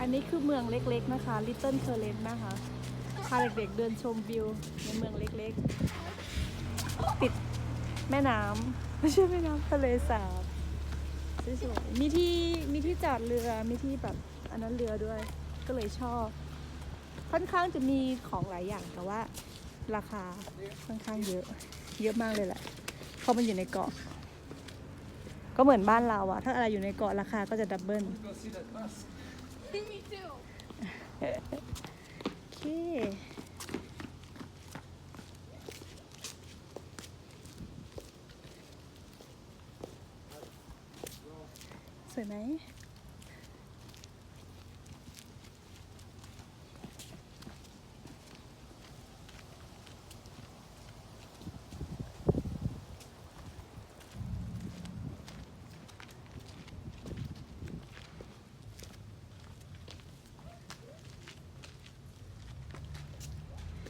อันนี้คือเมืองเล็กๆนะคะ Little c u r r e n t นะคะ พาเด็กๆเดินชมวิวในเมืองเล็กๆ ติดแม่น้ำไม่ใช่แม่น้ำทะเลสาบสวยๆมีที่มีที่จอดเรือ มีที่แบบอันนั้นเรือด้วย ก็เลยชอบ ค่อนข้างจะมีของหลายอย่างแต่ว่า ราคาค่อนข้างเยอะ เยอะมากเลยแหละ เพราะมันอยู่ในเกาะ ก็เหมือนบ้านเราอะถ้าอะไรอยู่ในเกาะราคาก็จะดับเบิล Me too. โอเค สวยไหม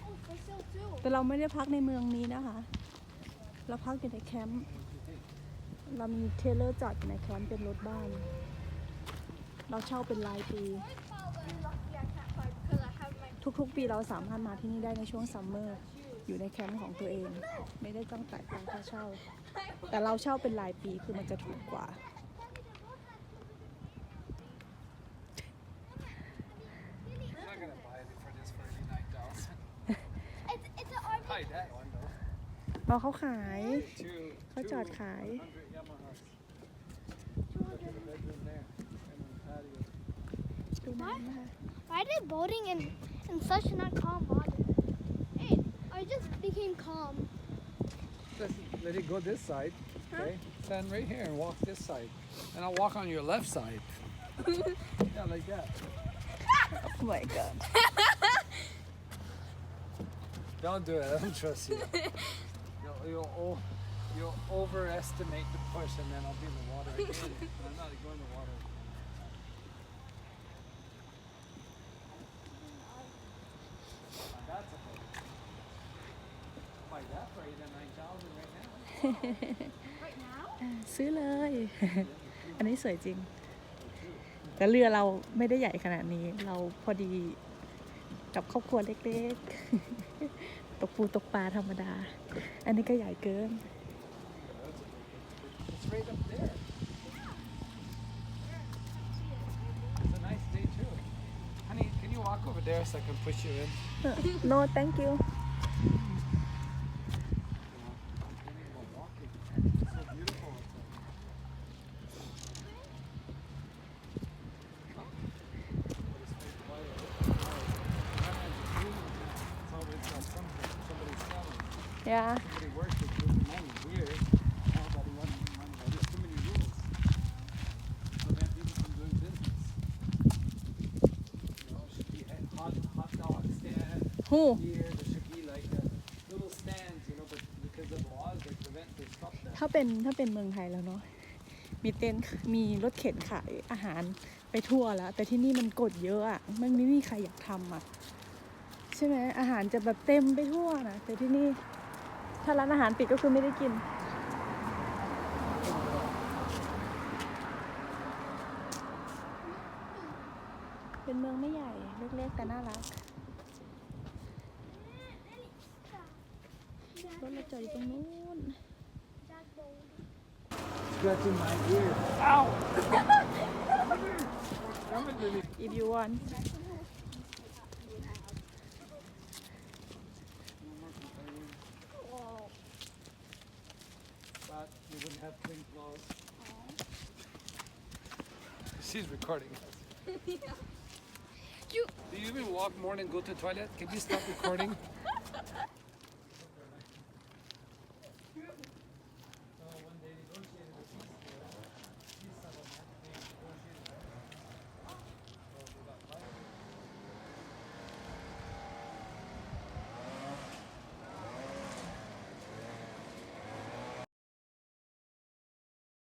Oh, for sale too. แต่เราไม่ได้พักในเมืองนี้นะคะ เราพักอยู่ในแคมป์เรามีเทเลอร์จอดอยู่ในแคมป์เป็นรถบ้าน เราเช่าเป็นรายปี ทุกๆ ปีเราสามารถมาที่นี่ได้ในช่วงซัมเมอร์ อยู่ในแคมป์ของตัวเอง ไม่ได้ต้องจ่ายตังค่าเช่า แต่เราเช่าเป็นรายปีคือมันจะถูกกว่า เราเขาขาย Two. เขาจอดขาย Hundred Yamahas. Look at the bedroom there. And the patio. ดูน้ำนะคะ Why did boating in in such not calm water? Hey, I just became calm. Let's let it go this side. Okay. Stand right here and walk this side. And I'll walk on your left side. yeah, like that. Oh my god Don't do it. I don't trust you. You'll, you'll, o- you'll overestimate the push and then I'll be in the water again. I'm not going in the water. Now That's a boat. Buy that for eighty-nine thousand right now. Right now? ซื้อเลย อันนี้สวยจริง แต่เรือเราไม่ได้ใหญ่ขนาดนี้ เราพอดีกับครอบครัวเล็กๆ ตกปูตกปลาธรรมดา อันนี้ก็ใหญ่เกิน It's right up there. It's a nice day too. Honey, can you walk over there so I can push you in? no thank you stand. หู Here, there should be like uh, little stands, you know, but because of laws, they prevent, they stop that. ถ้าเป็นถ้าเป็นเมืองไทยแล้วเนาะ มีเต็นท์มีรถเข็นขายอาหารไปทั่วแล้ว แต่ที่นี่มันกฎเยอะอะมันไม่มีใครอยากทำอะใช่ไหมอาหารจะแบบเต็มไปทั่วนะแต่ที่นี่ ถ้าร้านอาหารปิดก็คือไม่ได้กิน เป็นเมืองไม่ใหญ่เล็กๆแต่น่ารักรถเราจอดอยู่ตรงนู้น Scratching my ear. Ow! Come into me. if you want have clean clothes. She's recording us. You Do you even walk more than go to the toilet? Can you stop recording?